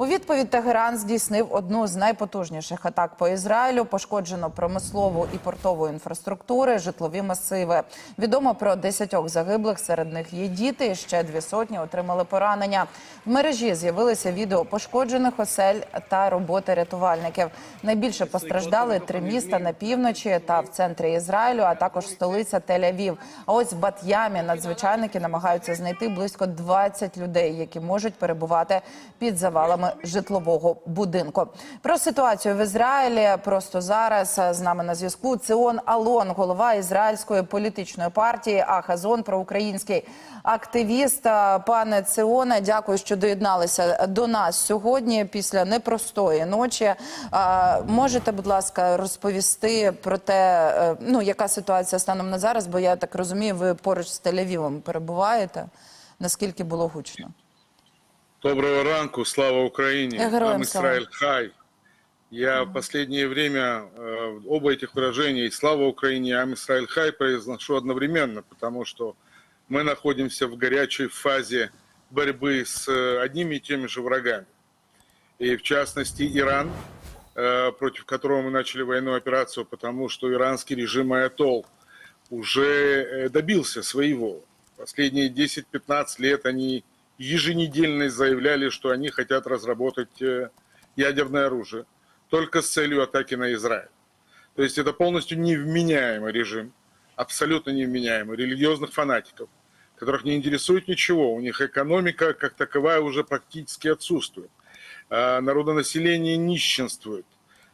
У відповідь Тегеран здійснив одну з найпотужніших атак по Ізраїлю. Пошкоджено промислову і портову інфраструктури, житлові масиви. Відомо про десятьох загиблих. Серед них є діти. і Ще дві сотні отримали поранення. В мережі з'явилися відео пошкоджених осель та роботи рятувальників. Найбільше постраждали три міста на півночі та в центрі Ізраїлю, а також столиця Тель-Авів. А ось в Бат'ямі надзвичайники намагаються знайти близько 20 людей, які можуть перебувати під завалами житлового будинку. Про ситуацію в Ізраїлі просто зараз е, з нами на зв'язку. Ціон Алон, голова ізраїльської політичної партії Ахазон, проукраїнський активіст. Е, Пане Ціоне, дякую, що доєдналися до нас сьогодні після непростої ночі. Е, Можете, будь ласка, розповісти про те, ну яка ситуація станом на зараз? Бо я так розумію, ви поруч з Тель-Авівом перебуваєте. Наскільки було гучно? Доброго ранку, слава Украине, Героям Ам слава. Израиль Хай. Я в последнее время э, оба этих выражений «Слава Украине» и «Ам Исраиль Хай» произношу одновременно, потому что мы находимся в горячей фазе борьбы с э, одними и теми же врагами. И в частности Иран, э, против которого мы начали военную операцию, потому что иранский режим Аятол уже э, добился своего. Последние 10-15 лет они еженедельно заявляли, что они хотят разработать э, ядерное оружие только с целью атаки на Израиль. То есть это полностью невменяемый режим, абсолютно невменяемый, религиозных фанатиков, которых не интересует ничего. У них экономика как таковая уже практически отсутствует. А, Народонаселение нищенствует.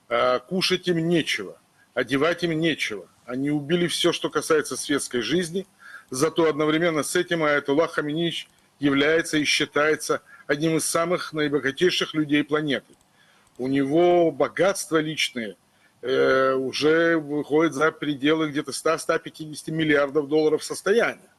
А, Кушать им нечего, одевать им нечего. Они убили все, что касается светской жизни, зато одновременно с этим Аятоллах Хаминич является и считается одним из самых наибогатейших людей планеты. У него богатства личные э, уже выходят за пределы где-то 100-150 миллиардов долларов состояния.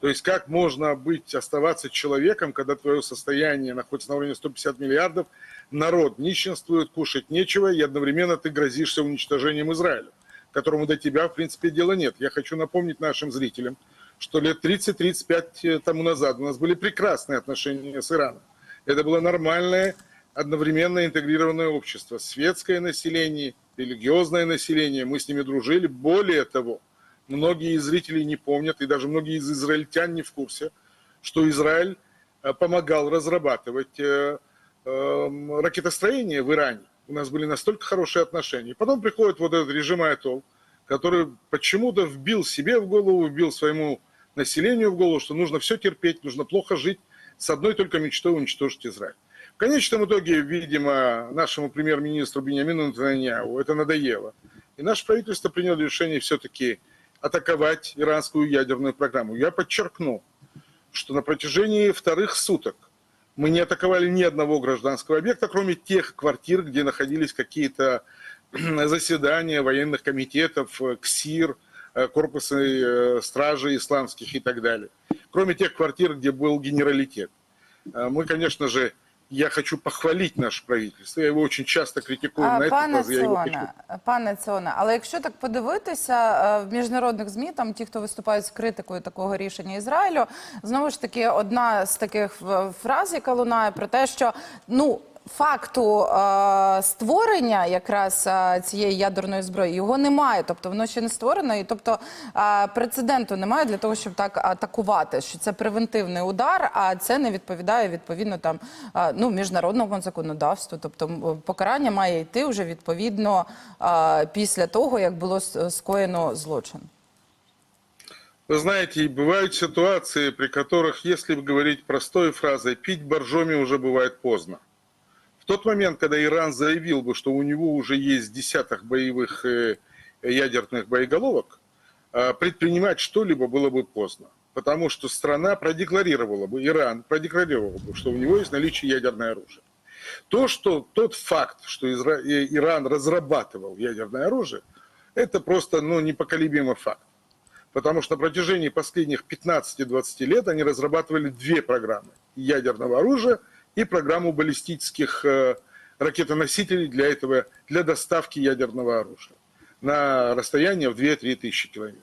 То есть как можно быть, оставаться человеком, когда твое состояние находится на уровне 150 миллиардов, народ нищенствует, кушать нечего, и одновременно ты грозишься уничтожением Израиля, которому до тебя, в принципе, дела нет. Я хочу напомнить нашим зрителям, что лет 30-35 тому назад у нас были прекрасные отношения с Ираном. Это было нормальное, одновременно интегрированное общество. Светское население, религиозное население, мы с ними дружили. Более того, многие из зрителей не помнят, и даже многие из израильтян не в курсе, что Израиль э, помогал разрабатывать э, э, ракетостроение в Иране. У нас были настолько хорошие отношения. Потом приходит вот этот режим Айтол, который почему-то вбил себе в голову, вбил своему населению в голову, что нужно все терпеть, нужно плохо жить, с одной только мечтой уничтожить Израиль. В конечном итоге, видимо, нашему премьер-министру Бениамину Натаньяу это надоело. И наше правительство приняло решение все-таки атаковать иранскую ядерную программу. Я подчеркну, что на протяжении вторых суток мы не атаковали ни одного гражданского объекта, кроме тех квартир, где находились какие-то заседания военных комитетов, э, КСИР, э, корпусы э, стражи исламских и так далее. Кроме тех квартир, где был генералитет. Э, Мы, конечно же, я хочу похвалить наше правительство. Я его очень часто критикую А, на пане этот раз. Я его хочу Ціоне, пане Ціоне, але якщо так подивитися е, в міжнародних змі, там ті, хто виступають з критикою такого рішення Ізраїлю, знову ж таки, одна з таких е, фраз, яка лунає про те, що ну. Факту е, створення якраз е, цієї ядерної зброї його немає, тобто воно ще не створено, і тобто е, прецеденту немає для того, щоб так атакувати. Що це превентивний удар, а це не відповідає відповідно там е, ну міжнародному законодавству. Тобто м, покарання має йти вже відповідно е, після того, як було с- скоєно злочин. Вы знаете, и бывают ситуации, при которых, если говорить простой фразой, пить боржоми уже бывает поздно. Тот момент, когда Иран заявил бы, что у него уже есть десяток боевых э, ядерных боеголовок, э, предпринимать что-либо было бы поздно. Потому что страна продекларировала бы, Иран продекларировал бы, что у него есть наличие ядерное оружие. То, что тот факт, что Изра- э, Иран разрабатывал ядерное оружие, это просто ну, непоколебимый факт. Потому что на протяжении последних 15-20 лет они разрабатывали две программы ядерного оружия и программу баллистических э, ракетоносителей для, этого, для доставки ядерного оружия на расстояние в 2-3 тысячи километров.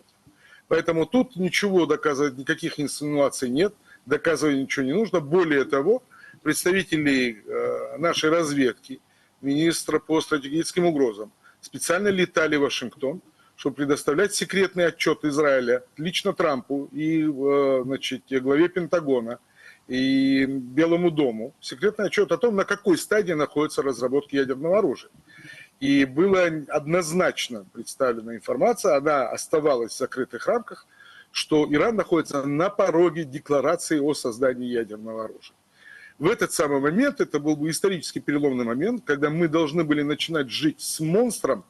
Поэтому тут ничего доказывать, никаких инсинуаций нет, доказывать ничего не нужно. Более того, представители э, нашей разведки, министра по стратегическим угрозам, специально летали в Вашингтон, чтобы предоставлять секретный отчет Израиля лично Трампу и э, значит, главе Пентагона и Белому дому. Секретный отчет о том, на какой стадии находится разработка ядерного оружия. И была однозначно представлена информация, она оставалась в закрытых рамках, что Иран находится на пороге декларации о создании ядерного оружия. В этот самый момент, это был бы исторически переломный момент, когда мы должны были начинать жить с монстром,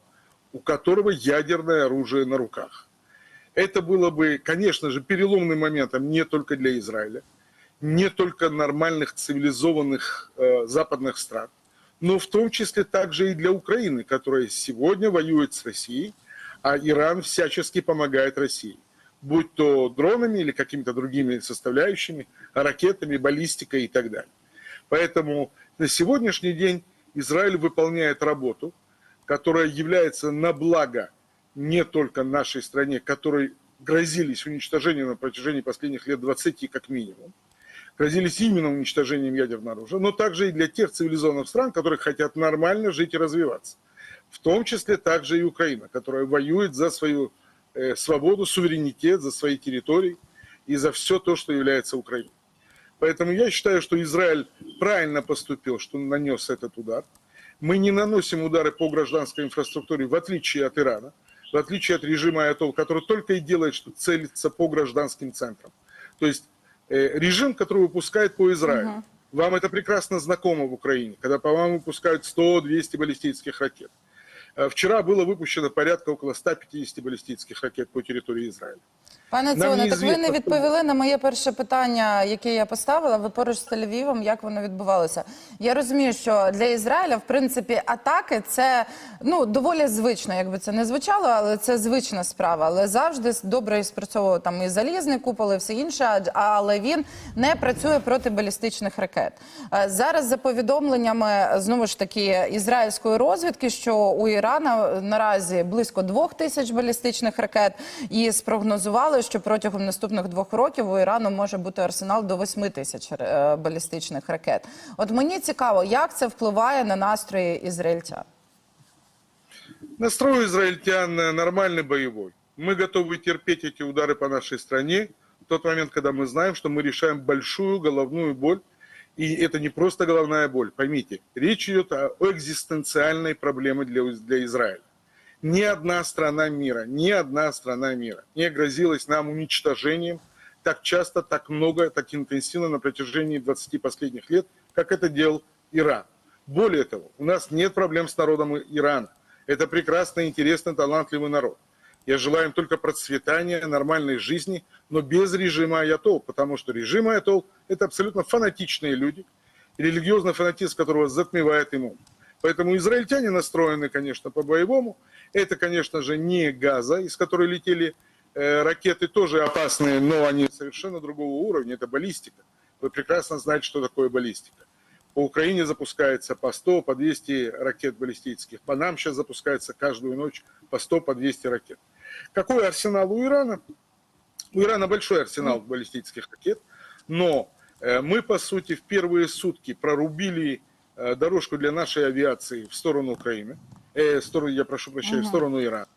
у которого ядерное оружие на руках. Это было бы, конечно же, переломным моментом не только для Израиля, не только нормальных цивилизованных э, западных стран, но в том числе также и для Украины, которая сегодня воюет с Россией, а Иран всячески помогает России, будь то дронами или какими-то другими составляющими, ракетами, баллистикой и так далее. Поэтому на сегодняшний день Израиль выполняет работу, которая является на благо не только нашей стране, которой грозились уничтожением на протяжении последних лет 20 как минимум, грозились именно уничтожением ядерного оружия, но также и для тех цивилизованных стран, которые хотят нормально жить и развиваться. В том числе также и Украина, которая воюет за свою э, свободу, суверенитет, за свои территории и за все то, что является Украиной. Поэтому я считаю, что Израиль правильно поступил, что нанес этот удар. Мы не наносим удары по гражданской инфраструктуре, в отличие от Ирана, в отличие от режима Аятол, который только и делает, что целится по гражданским центрам. То есть режим, который выпускает по Израилю. Мгм. Вам это прекрасно знакомо в Украине, когда по вам выпускают 100-200 баллистических ракет. Э, Вчера было выпущено порядка около 150 баллистических ракет по территории Израиля. Пане Нам Ціоне, так ви неізвісно, не відповіли на моє перше питання, яке я поставила. Ви поруч з Тель-Авівом, як воно відбувалося? Я розумію, що для Ізраїля, в принципі, атаки це ну доволі звично, якби це не звучало, але це звична справа. Але завжди добре спрацьовував там і залізний купол, і все інше, адж- але він не працює проти балістичних ракет. Е, Зараз за повідомленнями знову ж таки ізраїльської розвідки, що у Ірана наразі близько двох тисяч балістичних ракет, і спрогнозували, що протягом наступних двох років у Ірану може бути арсенал до восьми тисяч е, балістичних ракет. От мені цікаво, як це впливає на настрої ізраїльтян. Настрой израильтян э, нормальный боевой. Мы готовы терпеть эти удары по нашей стране в тот момент, когда мы знаем, что мы решаем большую головную боль. И это не просто головная боль, поймите. Речь идет о экзистенциальной проблеме для, для Израиля. Ни одна страна мира, ни одна страна мира не грозилась нам уничтожением так часто, так много, так интенсивно на протяжении 20 последних лет, как это делал Иран. Более того, у нас нет проблем с народом Ирана. Это прекрасный, интересный, талантливый народ. Я желаю им только процветания, нормальной жизни, но без режима Аятол, потому что режим Аятол – это абсолютно фанатичные люди, религиозный фанатизм которого затмевает ему. Поэтому израильтяне настроены, конечно, по-боевому. Это, конечно же, не Газа, из которой летели э, ракеты, тоже опасные, но они совершенно другого уровня. Это баллистика. Вы прекрасно знаете, что такое баллистика. По Украине запускается по 100, по 200 ракет баллистических. По нам сейчас запускается каждую ночь по 100, по 200 ракет. Какой арсенал у Ирана? У Ирана большой арсенал баллистических ракет, но мы, по сути, в первые сутки прорубили э, дорожку для нашей авиации в сторону Украины, э, в сторону, я прошу прощения, в сторону Ирана.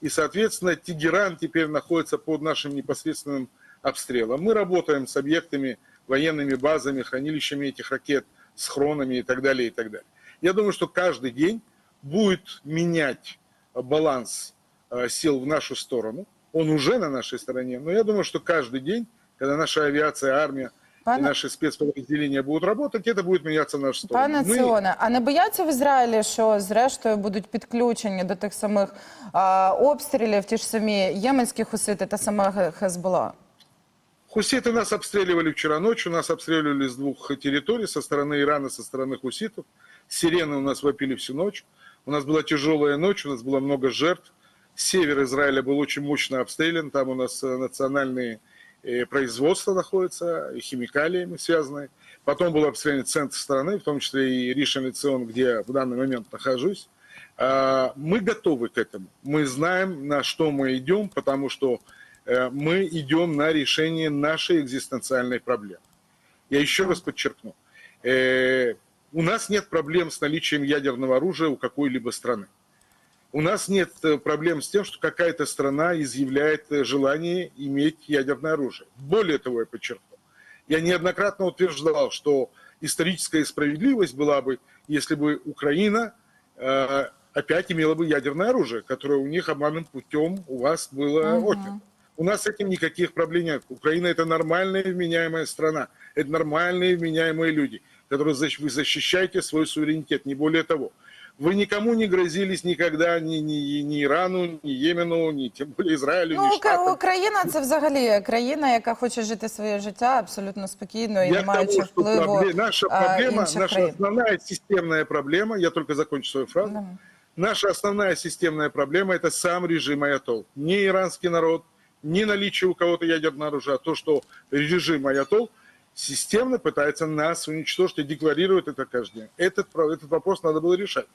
И, соответственно, Тегеран теперь находится под нашим непосредственным обстрелом. Мы работаем с объектами, военными базами, хранилищами этих ракет, с хронами и так далее, и так далее. Я думаю, что каждый день будет менять э, баланс э, сил в нашу сторону. Он уже на нашей стороне, но я думаю, что каждый день, когда наша авиация, армия Пане- наши спецподразделения будут работать, это будет меняться в нашу сторону. Пане Мы- Ціоне, а не бояться в Ізраїлі, що зрештою будуть підключені до тих самих а, обстрілів, ті ж самі єменські хусити та сама Ге- Хезбола? Хуситы нас обстреливали вчера ночью, нас обстреливали с двух территорий, со стороны Ирана, со стороны хуситов. Сирены у нас вопили всю ночь. У нас была тяжелая ночь, у нас было много жертв. Север Израиля был очень мощно обстрелян, там у нас э, национальные производства находятся, и химикалиями связанные. Потом был обстрелян центр страны, в том числе и Ришен Цион, где в данный момент нахожусь. А, Мы готовы к этому. Мы знаем, на что мы идем, потому что э, мы идем на решение нашей экзистенциальной проблемы. Я еще раз подчеркну. э, У нас нет проблем с наличием ядерного оружия у какой-либо страны. У нас нет э, проблем с тем, что какая-то страна изъявляет э, желание иметь ядерное оружие. Более того, я подчеркну, я неоднократно утверждал, что историческая справедливость была бы, если бы Украина э, опять имела бы ядерное оружие, которое у них обманным путем у вас было отнято. У нас с этим никаких проблем нет. Украина это нормальная вменяемая страна. Это нормальные вменяемые люди, которые защ- вы защищаете свой суверенитет, не более того. Вы никому не грозились никогда, ни, ни, ни Ирану, ни Йемену, ни тем более Израилю, Ну, ни Ука- Штатам. Україна це взагалі країна, яка хоче жити своє життя абсолютно спокійно і Я не к маючи тому, что впливу пробле- наша а, проблема, інших наша країн. основная системная проблема, я только закончу свою фразу, Да. наша основная системная проблема – это сам режим Аятол. Не иранский народ, не наличие у кого-то ядерного оружия, а то, что режим Аятол системно пытается нас уничтожить и декларирует это каждый день. Этот, этот вопрос надо было решать.